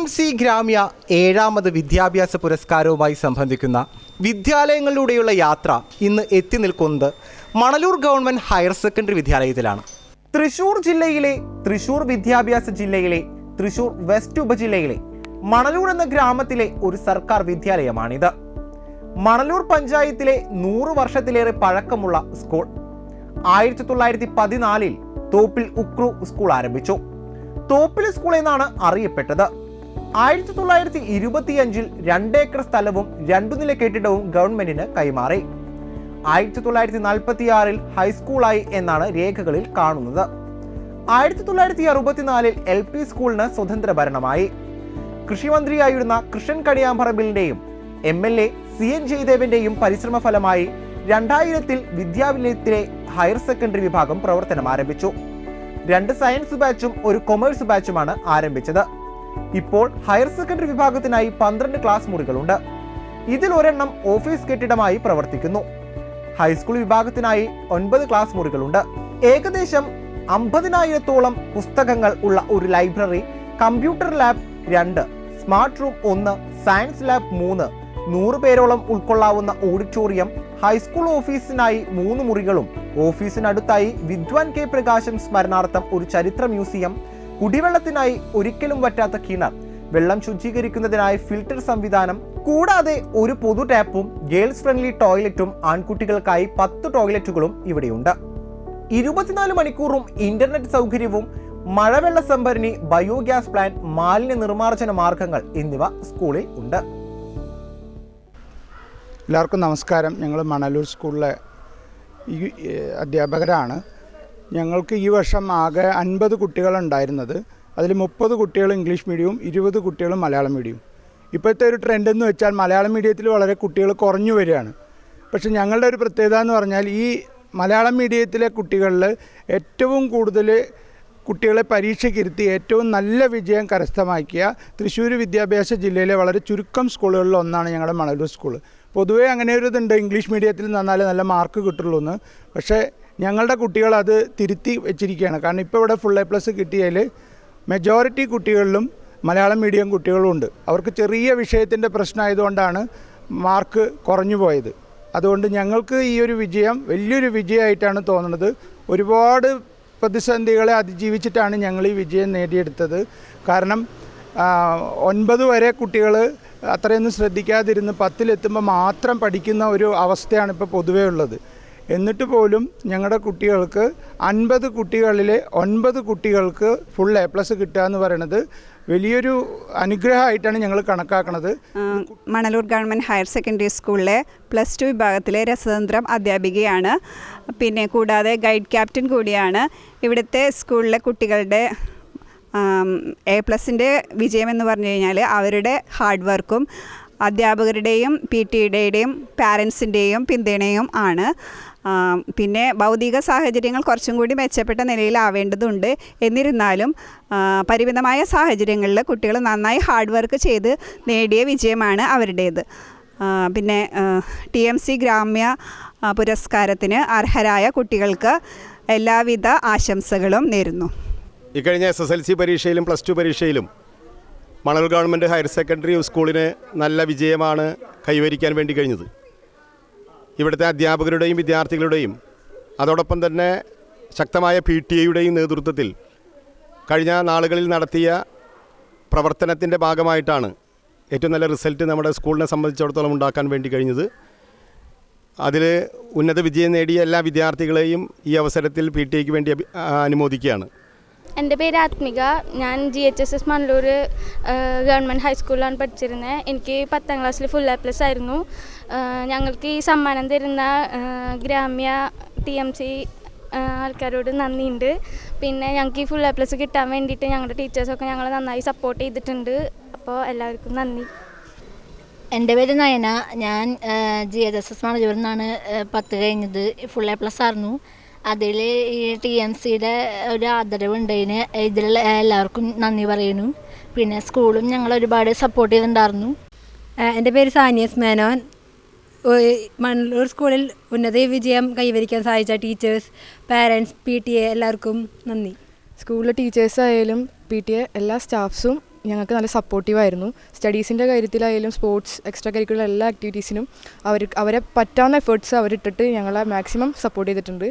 M C ഗ്രാമ്യ ഏഴാമത് വിദ്യാഭ്യാസ പുരസ്കാരവുമായി സംബന്ധിക്കുന്ന വിദ്യാലയങ്ങളിലൂടെയുള്ള യാത്ര ഇന്ന് എത്തി നിൽക്കുന്നത് മണലൂർ ഗവൺമെന്റ് ഹയർ സെക്കൻഡറി വിദ്യാലയത്തിലാണ്. തൃശൂർ ജില്ലയിലെ തൃശൂർ വിദ്യാഭ്യാസ ജില്ലയിലെ തൃശൂർ വെസ്റ്റ് ഉപജില്ലയിലെ മണലൂർ എന്ന ഗ്രാമത്തിലെ ഒരു സർക്കാർ വിദ്യാലയമാണിത്. മണലൂർ പഞ്ചായത്തിലെ നൂറ് വർഷത്തിലേറെ പഴക്കമുള്ള സ്കൂൾ ആയിരത്തി തൊള്ളായിരത്തി പതിനാലിൽ തോപ്പിൽ ഉക്രു സ്കൂൾ ആരംഭിച്ചു. തോപ്പിൽ സ്കൂൾ എന്നാണ് അറിയപ്പെട്ടത്. ആയിരത്തി തൊള്ളായിരത്തി ഇരുപത്തിയഞ്ചിൽ രണ്ടേക്കർ സ്ഥലവും രണ്ടു നില കെട്ടിടവും ഗവൺമെന്റിന് കൈമാറി. ആയിരത്തി തൊള്ളായിരത്തി നാൽപ്പത്തി ആറിൽ ഹൈസ്കൂളായി എന്നാണ് രേഖകളിൽ കാണുന്നത്. ആയിരത്തി തൊള്ളായിരത്തി അറുപത്തിനാലിൽ എൽ പി സ്കൂളിന് സ്വതന്ത്ര ഭരണമായി കൃഷിമന്ത്രിയായിരുന്ന Krishnan കണിയാമ്പറമ്പിലിന്റെയും M L A C N ജയദേവന്റെയും പരിശ്രമ ഫലമായി രണ്ടായിരത്തിൽ വിദ്യാലയത്തിലെ ഹയർ സെക്കൻഡറി വിഭാഗം പ്രവർത്തനം ആരംഭിച്ചു രണ്ട് സയൻസ് ബാച്ചും ഒരു കൊമേഴ്സ് ബാച്ചുമാണ് ആരംഭിച്ചത്. ഇപ്പോൾ ഹയർ സെക്കൻഡറി വിഭാഗത്തിനായി പന്ത്രണ്ട് ക്ലാസ് മുറികളുണ്ട്. ഇതിൽ ഒരെണ്ണം ഓഫീസ് കെട്ടിടമായി പ്രവർത്തിക്കുന്നു. ഹൈസ്കൂൾ വിഭാഗത്തിനായി ഒൻപത് ക്ലാസ് മുറികളുണ്ട്. ഏകദേശം അമ്പതിനായിരത്തോളം പുസ്തകങ്ങൾ ഉള്ള ഒരു ലൈബ്രറി കമ്പ്യൂട്ടർ ലാബ് രണ്ട് സ്മാർട്ട് റൂം ഒന്ന് സയൻസ് ലാബ് മൂന്ന് നൂറ് പേരോളം ഉൾക്കൊള്ളാവുന്ന ഓഡിറ്റോറിയം ഹൈസ്കൂൾ ഓഫീസിനായി മൂന്ന് മുറികളും ഓഫീസിനടുത്തായി വിദ്വാൻ കെ പ്രകാശം സ്മരണാർത്ഥം ഒരു ചരിത്ര മ്യൂസിയം കുടിവെള്ളത്തിനായി ഒരിക്കലും വറ്റാത്ത കിണർ. വെള്ളം ശുചീകരിക്കുന്നതിനായി ഫിൽട്ടർ സംവിധാനം കൂടാതെ ഒരു പൊതു ടാപ്പും ഗേൾസ് ഫ്രണ്ട്ലി ടോയ്ലറ്റും ആൺകുട്ടികൾക്കായി പത്ത് ടോയ്ലറ്റുകളും ഇവിടെയുണ്ട്. ഇരുപത്തിനാല് മണിക്കൂറും ഇന്റർനെറ്റ് സൗകര്യവും മഴവെള്ള സംഭരണി ബയോഗ്യാസ് പ്ലാന്റ് മാലിന്യ നിർമ്മാർജന മാർഗങ്ങൾ എന്നിവ സ്കൂളിൽ ഉണ്ട്. എല്ലാവർക്കും നമസ്കാരം. ഞങ്ങൾ മണലൂർ സ്കൂളിലെ അധ്യാപകരാണ്. ഞങ്ങൾക്ക് ഈ വർഷം ആകെ അൻപത് കുട്ടികളുണ്ടായിരുന്നത്. അതിൽ മുപ്പത് കുട്ടികൾ ഇംഗ്ലീഷ് മീഡിയവും ഇരുപത് കുട്ടികൾ മലയാളം മീഡിയവും. ഇപ്പോഴത്തെ ഒരു ട്രെൻഡ് എന്ന് വെച്ചാൽ മലയാളം മീഡിയത്തിൽ വളരെ കുട്ടികൾ കുറഞ്ഞു വരികയാണ്. പക്ഷേ ഞങ്ങളുടെ ഒരു പ്രത്യേകത എന്ന് പറഞ്ഞാൽ ഈ മലയാളം മീഡിയത്തിലെ കുട്ടികളിൽ ഏറ്റവും കൂടുതൽ കുട്ടികളെ പരീക്ഷയ്ക്കിരുത്തി ഏറ്റവും നല്ല വിജയം കരസ്ഥമാക്കിയ തൃശ്ശൂർ വിദ്യാഭ്യാസ ജില്ലയിലെ വളരെ ചുരുക്കം സ്കൂളുകളിൽ ഒന്നാണ് ഞങ്ങളുടെ മണലൂർ സ്കൂൾ. പൊതുവേ അങ്ങനെ ഒരു ഇതുണ്ട് ഇംഗ്ലീഷ് മീഡിയത്തിൽ നന്നാലേ നല്ല മാർക്ക് കിട്ടുള്ളൂ എന്ന് പക്ഷേ ഞങ്ങളുടെ കുട്ടികൾ അത് തിരുത്തി വെച്ചിരിക്കുകയാണ്. കാരണം ഇപ്പോൾ ഇവിടെ ഫുൾ എ പ്ലസ് കിട്ടിയതിൽ മെജോറിറ്റി കുട്ടികളിലും മലയാളം മീഡിയം കുട്ടികളുമുണ്ട് അവർക്ക് ചെറിയ വിഷയത്തിന്റെ പ്രശ്നമായതുകൊണ്ടാണ് മാർക്ക് കുറഞ്ഞു പോയത്. അതുകൊണ്ട് ഞങ്ങൾക്ക് ഈ ഒരു വിജയം വലിയൊരു വിജയമായിട്ടാണ് തോന്നുന്നത്. ഒരുപാട് പ്രതിസന്ധികളെ അതിജീവിച്ചിട്ടാണ് ഞങ്ങൾ ഈ വിജയം നേടിയെടുത്തത്. കാരണം ഒൻപത് വരെ കുട്ടികൾ അത്രയൊന്നും ശ്രദ്ധിക്കാതിരുന്ന് പത്തിലെത്തുമ്പോൾ മാത്രം പഠിക്കുന്ന ഒരു അവസ്ഥയാണ് ഇപ്പോൾ പൊതുവേ ഉള്ളത്. എന്നിട്ട് പോലും ഞങ്ങളുടെ കുട്ടികൾക്ക് അൻപത് കുട്ടികളിലെ ഒൻപത് കുട്ടികൾക്ക് ഫുൾ എ പ്ലസ് കിട്ടുക എന്ന് പറയുന്നത് വലിയൊരു അനുഗ്രഹമായിട്ടാണ് ഞങ്ങൾ കണക്കാക്കുന്നത് മണലൂർ ഗവൺമെന്റ് ഹയർ സെക്കൻഡറി സ്കൂളിലെ പ്ലസ് ടു വിഭാഗത്തിലെ രസതന്ത്രം അധ്യാപികയാണ്. പിന്നെ കൂടാതെ ഗൈഡ് ക്യാപ്റ്റൻ കൂടിയാണ്. ഇവിടുത്തെ സ്കൂളിലെ കുട്ടികളുടെ എ പ്ലസിന്റെ വിജയമെന്ന് പറഞ്ഞു കഴിഞ്ഞാൽ അവരുടെ ഹാർഡ് വർക്കും അധ്യാപകരുടെയും പി ടിയുടെയും പാരൻസിന്റെയും പിന്തുണയും ആണ്. പിന്നെ ഭൗതിക സാഹചര്യങ്ങൾ കുറച്ചും കൂടി മെച്ചപ്പെട്ട നിലയിലാവേണ്ടതുണ്ട്. എന്നിരുന്നാലും പരിമിതമായ സാഹചര്യങ്ങളിൽ കുട്ടികൾ നന്നായി ഹാർഡ് വർക്ക് ചെയ്ത് നേടിയ വിജയമാണ് അവരുടേത്. പിന്നെ ടി എം സി ഗ്രാമ്യ പുരസ്കാരത്തിന് അർഹരായ കുട്ടികൾക്ക് എല്ലാവിധ ആശംസകളും നേരുന്നു. ഇക്കഴിഞ്ഞ എസ് എസ് എൽ സി പരീക്ഷയിലും പ്ലസ് ടു പരീക്ഷയിലും മണൽ ഗവൺമെന്റ് ഹയർ സെക്കൻഡറി സ്കൂളിന് നല്ല വിജയമാണ് കൈവരിക്കാൻ വേണ്ടി കഴിഞ്ഞത്. ഇവിടുത്തെ അധ്യാപകരുടെയും വിദ്യാർത്ഥികളുടെയും അതോടൊപ്പം തന്നെ ശക്തമായ പി ടി എയുടെയും നേതൃത്വത്തിൽ കഴിഞ്ഞ നാളുകളിൽ നടത്തിയ പ്രവർത്തനത്തിന്റെ ഭാഗമായിട്ടാണ് ഏറ്റവും നല്ല റിസൾട്ട് നമ്മുടെ സ്കൂളിനെ സംബന്ധിച്ചിടത്തോളം ഉണ്ടാക്കാൻ വേണ്ടി കഴിഞ്ഞത്. അതിൽ ഉന്നത വിജയം നേടിയ എല്ലാ വിദ്യാർത്ഥികളെയും ഈ അവസരത്തിൽ പി ടി എക്ക് വേണ്ടി അനുമോദിക്കുകയാണ്. എന്റെ പേര് ആത്മിക. ഞാൻ G H S S Mannur government ഹൈസ്കൂളിലാണ് പഠിച്ചിരുന്നത്. എനിക്ക് പത്താം ക്ലാസ്സിൽ ഫുൾ എ പ്ലസ് ആയിരുന്നു. ഞങ്ങൾക്ക് ഈ സമ്മാനം തരുന്ന ഗ്രാമ്യ ടി എം സി ആൾക്കാരോട് നന്ദിയുണ്ട്. പിന്നെ ഞങ്ങൾക്ക് ഈ ഫുൾ എ പ്ലസ് കിട്ടാൻ വേണ്ടിയിട്ട് ഞങ്ങളുടെ ടീച്ചേഴ്സൊക്കെ ഞങ്ങളെ നന്നായി സപ്പോർട്ട് ചെയ്തിട്ടുണ്ട്. അപ്പോൾ എല്ലാവർക്കും നന്ദി. എന്റെ പേര് നയന. ഞാൻ ജി എച്ച് എസ് എസ് മണജൂരിൽ നിന്നാണ് പത്ത് കഴിഞ്ഞത്. ഫുൾ എ പ്ലസ് ആയിരുന്നു. അതിൽ ഈ ടി എം സിയുടെ ഒരു ആദരവ് ഉണ്ടതിന് ഇതിലുള്ള എല്ലാവർക്കും നന്ദി പറയുന്നു. പിന്നെ സ്കൂളും ഞങ്ങൾ ഒരുപാട് സപ്പോർട്ട് ചെയ്തിട്ടുണ്ടായിരുന്നു. എന്റെ പേര് സാനിയസ് മേനോൻ മണ്ണൂർ സ്കൂളിൽ ഉന്നത വിജയം കൈവരിക്കാൻ സഹായിച്ച teachers parents P T A എല്ലാവർക്കും നന്ദി. സ്കൂളിലെ ടീച്ചേഴ്സായാലും പി ടി എ എല്ലാ സ്റ്റാഫ്സും ഞങ്ങൾക്ക് നല്ല സപ്പോർട്ടീവായിരുന്നു. സ്റ്റഡീസിന്റെ കാര്യത്തിലായാലും സ്പോർട്സ് എക്സ്ട്രാ കരിക്കുലർ എല്ലാ ആക്ടിവിറ്റീസിനും അവർ അവരെ പറ്റാവുന്ന എഫേർട്സ് അവരിട്ടിട്ട് ഞങ്ങളെ മാക്സിമം സപ്പോർട്ട് ചെയ്തിട്ടുണ്ട്.